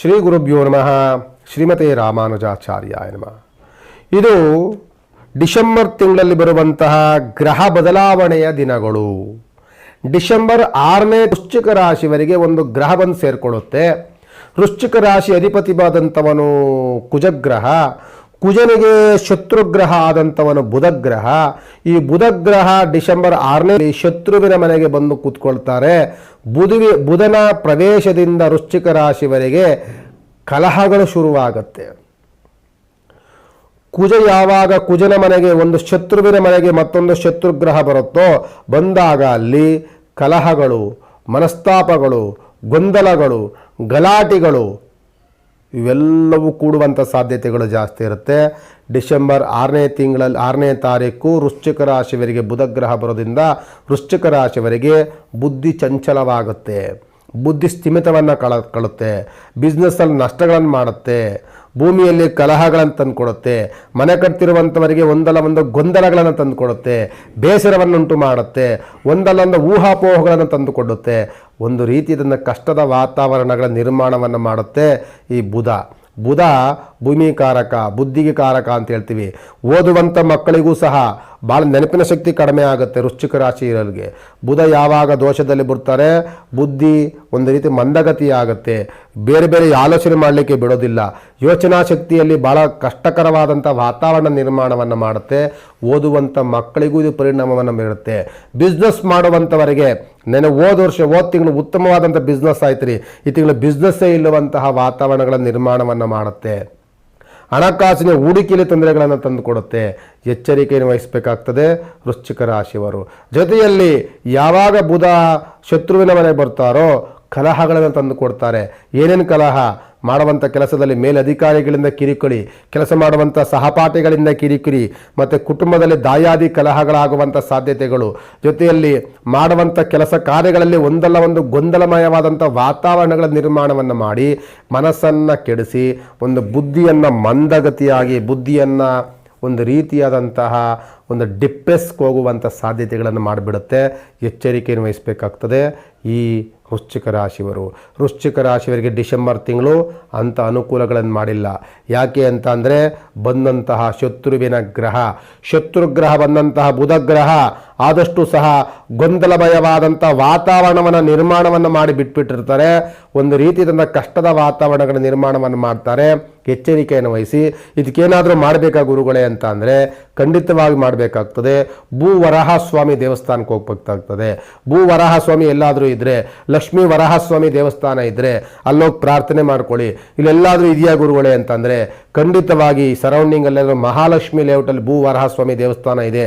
ಶ್ರೀ ಗುರುಭ್ಯೋ ನಮಃ. ಶ್ರೀಮತಿ ರಾಮಾನುಜಾಚಾರ್ಯ ನಮಃ. ಇದು ಡಿಸೆಂಬರ್ ತಿಂಗಳಲ್ಲಿ ಬರುವಂತಹ ಗ್ರಹ ಬದಲಾವಣೆಯ ದಿನಗಳು. ಡಿಸೆಂಬರ್ ಆರನೇ ವೃಶ್ಚಿಕ ರಾಶಿವರೆಗೆ ಒಂದು ಗ್ರಹ ಬಂದು ಸೇರಿಕೊಳ್ಳುತ್ತೆ. ವೃಶ್ಚಿಕ ರಾಶಿ ಅಧಿಪತಿವಾದಂಥವನು ಕುಜಗ್ರಹ. ಕುಜನಿಗೆ ಶತ್ರುಗ್ರಹ ಆದಂಥವನು ಬುಧಗ್ರಹ. ಈ ಬುಧಗ್ರಹ ಡಿಸೆಂಬರ್ ಆರನೇ ಶತ್ರುವಿನ ಮನೆಗೆ ಬಂದು ಕೂತ್ಕೊಳ್ತಾರೆ. ಬುಧವಿ, ಬುಧನ ಪ್ರವೇಶದಿಂದ ವೃಶ್ಚಿಕ ರಾಶಿವರೆಗೆ ಕಲಹಗಳು ಶುರುವಾಗುತ್ತೆ. ಕುಜ ಯಾವಾಗ ಕುಜನ ಮನೆಗೆ, ಒಂದು ಶತ್ರುವಿನ ಮನೆಗೆ ಮತ್ತೊಂದು ಶತ್ರುಗ್ರಹ ಬರುತ್ತೋ, ಬಂದಾಗ ಅಲ್ಲಿ ಕಲಹಗಳು, ಮನಸ್ತಾಪಗಳು, ಗೊಂದಲಗಳು, ಗಲಾಟೆಗಳು ಇವೆಲ್ಲವೂ ಕೂಡುವಂಥ ಸಾಧ್ಯತೆಗಳು ಜಾಸ್ತಿ ಇರುತ್ತೆ. ಡಿಸೆಂಬರ್ ಆರನೇ ತಿಂಗಳಲ್ಲಿ, ಆರನೇ ತಾರೀಕು ವೃಶ್ಚಿಕ ರಾಶಿವರಿಗೆ ಬುಧಗ್ರಹ ಬರೋದ್ರಿಂದ ವೃಶ್ಚಿಕ ರಾಶಿವರಿಗೆ ಬುದ್ಧಿ ಚಂಚಲವಾಗುತ್ತೆ. ಬುದ್ಧಿ ಸ್ಥಿಮಿತವನ್ನು ಕಳ, ಕಳುತ್ತೆ. ಬಿಸ್ನೆಸ್ಸಲ್ಲಿ ನಷ್ಟಗಳನ್ನು ಮಾಡುತ್ತೆ. ಭೂಮಿಯಲ್ಲಿ ಕಲಹಗಳನ್ನು ತಂದುಕೊಡುತ್ತೆ, ಮನೆ ಕಟ್ತಿರುವಂಥವರಿಗೆ ಒಂದಲ್ಲ ಒಂದು ಗೊಂದಲಗಳನ್ನು ತಂದುಕೊಡುತ್ತೆ, ಬೇಸರವನ್ನುಂಟು ಮಾಡುತ್ತೆ, ಒಂದಲ್ಲ ಒಂದು ಊಹಾಪೋಹಗಳನ್ನು ತಂದುಕೊಡುತ್ತೆ. ಒಂದು ರೀತಿಯಿಂದ ಕಷ್ಟದ ವಾತಾವರಣಗಳ ನಿರ್ಮಾಣವನ್ನು ಮಾಡುತ್ತೆ ಈ ಬುಧ. ಬುಧ ಭೂಮಿ ಕಾರಕ ಬುದ್ಧಿಗೆ ಕಾರಕ ಅಂತ ಹೇಳ್ತೀವಿ. ಓದುವಂಥ ಮಕ್ಕಳಿಗೂ ಸಹ ಭಾಳ ನೆನಪಿನ ಶಕ್ತಿ ಕಡಿಮೆ ಆಗುತ್ತೆ ರುಚಿಕ ರಾಶಿ ಇರೋರಿಗೆ. ಬುಧ ಯಾವಾಗ ದೋಷದಲ್ಲಿ ಬರ್ತಾರೆ? ಬುದ್ಧಿ ಒಂದು ರೀತಿ ಮಂದಗತಿ ಆಗುತ್ತೆ ಬೇರೆ ಬೇರೆ ಆಲೋಚನೆ ಮಾಡಲಿಕ್ಕೆ ಬಿಡೋದಿಲ್ಲ. ಯೋಚನಾ ಶಕ್ತಿಯಲ್ಲಿ ಭಾಳ ಕಷ್ಟಕರವಾದಂಥ ವಾತಾವರಣ ನಿರ್ಮಾಣವನ್ನು ಮಾಡುತ್ತೆ. ಓದುವಂಥ ಮಕ್ಕಳಿಗೂ ಇದು ಪರಿಣಾಮವನ್ನು ಬೀರುತ್ತೆ. ಬಿಸ್ನೆಸ್ ಮಾಡುವಂಥವರಿಗೆ ನೆನೆ ಹೋದ ವರ್ಷ, ಹೋದ ತಿಂಗಳು ಉತ್ತಮವಾದಂಥ ಬಿಸ್ನೆಸ್ ಆಯ್ತು ರೀ ಈ ತಿಂಗಳು ಬಿಸ್ನೆಸ್ಸೇ ಇಲ್ಲವಂತಹ ವಾತಾವರಣಗಳ ನಿರ್ಮಾಣವನ್ನು ಮಾಡುತ್ತೆ. ಹಣಕಾಸಿನ ಹೂಡಿಕೆಯಲ್ಲಿ ತೊಂದರೆಗಳನ್ನು ತಂದುಕೊಡುತ್ತೆ. ಎಚ್ಚರಿಕೆಯನ್ನು ವಹಿಸಬೇಕಾಗ್ತದೆ ವೃಶ್ಚಿಕ ರಾಶಿಯವರು. ಜೊತೆಯಲ್ಲಿ ಯಾವಾಗ ಬುಧ ಶತ್ರುವಿನ ಮನೆಗೆ ಬರ್ತಾರೋ ಕಲಹಗಳನ್ನು ತಂದು ಕೊಡ್ತಾರೆ. ಏನೇನು ಕಲಹ? ಮಾಡುವಂಥ ಕೆಲಸದಲ್ಲಿ ಮೇಲಧಿಕಾರಿಗಳಿಂದ ಕಿರಿಕಿರಿ, ಕೆಲಸ ಮಾಡುವಂಥ ಸಹಪಾಠಿಗಳಿಂದ ಕಿರಿಕಿರಿ, ಮತ್ತು ಕುಟುಂಬದಲ್ಲಿ ದಾಯಾದಿ ಕಲಹಗಳಾಗುವಂಥ ಸಾಧ್ಯತೆಗಳು. ಜೊತೆಯಲ್ಲಿ ಮಾಡುವಂಥ ಕೆಲಸ ಕಾರ್ಯಗಳಲ್ಲಿ ಒಂದಲ್ಲ ಒಂದು ಗೊಂದಲಮಯವಾದಂಥ ವಾತಾವರಣಗಳ ನಿರ್ಮಾಣವನ್ನು ಮಾಡಿ, ಮನಸ್ಸನ್ನು ಕೆಡಿಸಿ, ಒಂದು ಬುದ್ಧಿಯನ್ನು ಮಂದಗತಿಯಾಗಿ, ಬುದ್ಧಿಯನ್ನು ಒಂದು ರೀತಿಯಾದಂತಹ ಒಂದು ಡಿಪ್ರೆಸ್ಗೆ ಹೋಗುವಂಥ ಸಾಧ್ಯತೆಗಳನ್ನು ಮಾಡಿಬಿಡುತ್ತೆ. ಎಚ್ಚರಿಕೆಯನ್ನು ವಹಿಸಬೇಕಾಗ್ತದೆ ಈ ವೃಶ್ಚಿಕ ರಾಶಿಯವರು. ವೃಶ್ಚಿಕ ರಾಶಿಯವರಿಗೆ ಡಿಸೆಂಬರ್ ತಿಂಗಳು ಅಂಥ ಅನುಕೂಲಗಳನ್ನು ಮಾಡಿಲ್ಲ. ಯಾಕೆ ಅಂತ ಅಂದರೆ ಬಂದಂತಹ ಶತ್ರುವಿನ ಗ್ರಹ. ಶತ್ರುಗ್ರಹ ಬಂದಂತಹ ಬುಧಗ್ರಹ ಆದಷ್ಟು ಸಹ ಗೊಂದಲಮಯವಾದಂಥ ವಾತಾವರಣವನ್ನು ನಿರ್ಮಾಣವನ್ನು ಮಾಡಿ ಬಿಟ್ಬಿಟ್ಟಿರ್ತಾರೆ. ಒಂದು ರೀತಿಯಾದಂಥ ಕಷ್ಟದ ವಾತಾವರಣಗಳ ನಿರ್ಮಾಣವನ್ನು ಮಾಡ್ತಾರೆ. ಎಚ್ಚರಿಕೆಯನ್ನು ವಹಿಸಿ, ಇದಕ್ಕೇನಾದರೂ ಮಾಡಬೇಕಾ ಗುರುಗಳೇ ಅಂತ ಅಂದರೆ ಖಂಡಿತವಾಗಿ ಮಾಡಬೇಕಾಗ್ತದೆ. ಭೂ ವರಹಸ್ವಾಮಿ ದೇವಸ್ಥಾನಕ್ಕೆ ಹೋಗ್ಬೇಕಾಗ್ತದೆ ಭೂ ವರಹಸ್ವಾಮಿ ಎಲ್ಲಾದರೂ ಇದ್ದರೆ ಲಕ್ಷ್ಮೀ ವರಹಸ್ವಾಮಿ ದೇವಸ್ಥಾನ ಇದ್ದರೆ ಅಲ್ಲೋಗಿ ಪ್ರಾರ್ಥನೆ ಮಾಡ್ಕೊಳ್ಳಿ. ಇಲ್ಲೆಲ್ಲಾದರೂ ಇದೆಯಾ ಗುರುಗಳೇ ಅಂತಂದರೆ ಖಂಡಿತವಾಗಿ ಸರೌಂಡಿಂಗಲ್ಲೆಲ್ಲರೂ ಮಹಾಲಕ್ಷ್ಮಿ ಲೇಔಟಲ್ಲಿ ಭೂ ವರಹಸ್ವಾಮಿ ದೇವಸ್ಥಾನ ಇದೆ.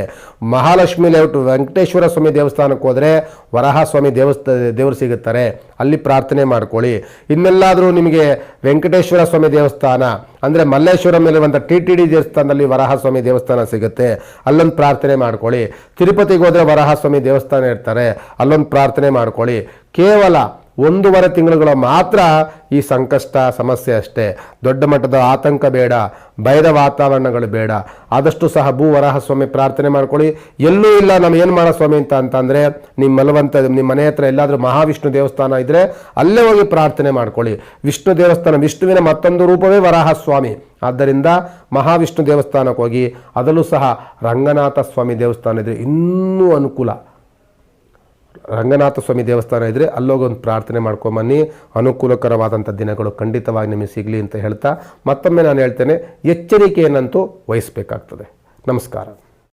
ಮಹಾಲಕ್ಷ್ಮಿ ಲೇಔಟ್ ವೆಂಕಟೇಶ್ವರ ಸ್ವಾಮಿ ದೇವಸ್ಥಾನಕ್ಕೆ ಹೋದರೆ ವರಹಸ್ವಾಮಿ ದೇವಸ್ಥ, ದೇವರು ಸಿಗುತ್ತಾರೆ. ಅಲ್ಲಿ ಪ್ರಾರ್ಥನೆ ಮಾಡ್ಕೊಳ್ಳಿ. ಇನ್ನೆಲ್ಲಾದರೂ ನಿಮಗೆ ವೆಂಕಟೇಶ್ವರ ಸ್ವಾಮಿ ದೇವಸ್ಥಾನ ಅಂದರೆ ಮಲ್ಲೇಶ್ವರಮಲ್ಲಿರುವಂಥ ಟಿ ಟಿ ಡಿ ದೇವಸ್ಥಾನದಲ್ಲಿ ವರಹಸ್ವಾಮಿ ದೇವಸ್ಥಾನ ಸಿಗುತ್ತೆ. ಅಲ್ಲೊಂದು ಪ್ರಾರ್ಥನೆ ಮಾಡ್ಕೊಳ್ಳಿ. ತಿರುಪತಿಗೆ ಹೋದರೆ ವರಹಸ್ವಾಮಿ ದೇವಸ್ಥಾನ ಇರ್ತಾರೆ. ಅಲ್ಲೊಂದು ಪ್ರಾರ್ಥನೆ ಮಾಡ್ಕೊಳ್ಳಿ. ಕೇವಲ ಒಂದೂವರೆ ತಿಂಗಳುಗಳ ಮಾತ್ರ ಈ ಸಂಕಷ್ಟ ಸಮಸ್ಯೆ ಅಷ್ಟೇ. ದೊಡ್ಡ ಮಟ್ಟದ ಆತಂಕ ಬೇಡ, ಭಯದ ವಾತಾವರಣಗಳು ಬೇಡ. ಆದಷ್ಟು ಸಹ ಭೂ ವರಾಹಸ್ವಾಮಿ ಪ್ರಾರ್ಥನೆ ಮಾಡ್ಕೊಳ್ಳಿ. ಎಲ್ಲೂ ಇಲ್ಲ ನಾವು ಏನು ಮಾಡೋ ಸ್ವಾಮಿ ಅಂತ ಅಂತಂದರೆ ನಿಮ್ಮ ಮಲವಂತ ನಿಮ್ಮ ಮನೆ ಹತ್ರ ಎಲ್ಲಾದರೂ ಮಹಾವಿಷ್ಣು ದೇವಸ್ಥಾನ ಇದ್ದರೆ ಅಲ್ಲೇ ಹೋಗಿ ಪ್ರಾರ್ಥನೆ ಮಾಡ್ಕೊಳ್ಳಿ. ವಿಷ್ಣು ದೇವಸ್ಥಾನ, ವಿಷ್ಣುವಿನ ಮತ್ತೊಂದು ರೂಪವೇ ವರಾಹಸ್ವಾಮಿ. ಆದ್ದರಿಂದ ಮಹಾವಿಷ್ಣು ದೇವಸ್ಥಾನಕ್ಕೆ ಹೋಗಿ ಅದರಲ್ಲೂ ಸಹ ರಂಗನಾಥ ಸ್ವಾಮಿ ದೇವಸ್ಥಾನ ಇದ್ದರೆ ಇನ್ನೂ ಅನುಕೂಲ. ರಂಗನಾಥ ಸ್ವಾಮಿ ದೇವಸ್ಥಾನ ಇದ್ದರೆ ಅಲ್ಲೋಗೊಂದು ಪ್ರಾರ್ಥನೆ ಮಾಡ್ಕೊಂಬನ್ನಿ. ಅನುಕೂಲಕರವಾದಂಥ ದಿನಗಳು ಖಂಡಿತವಾಗಿ ನಿಮಗೆ ಸಿಗಲಿ ಅಂತ ಹೇಳ್ತಾ ಮತ್ತೊಮ್ಮೆ ನಾನು ಹೇಳ್ತೇನೆ ಎಚ್ಚರಿಕೆಯನ್ನಂತೂ ವಹಿಸಬೇಕಾಗ್ತದೆ. ನಮಸ್ಕಾರ.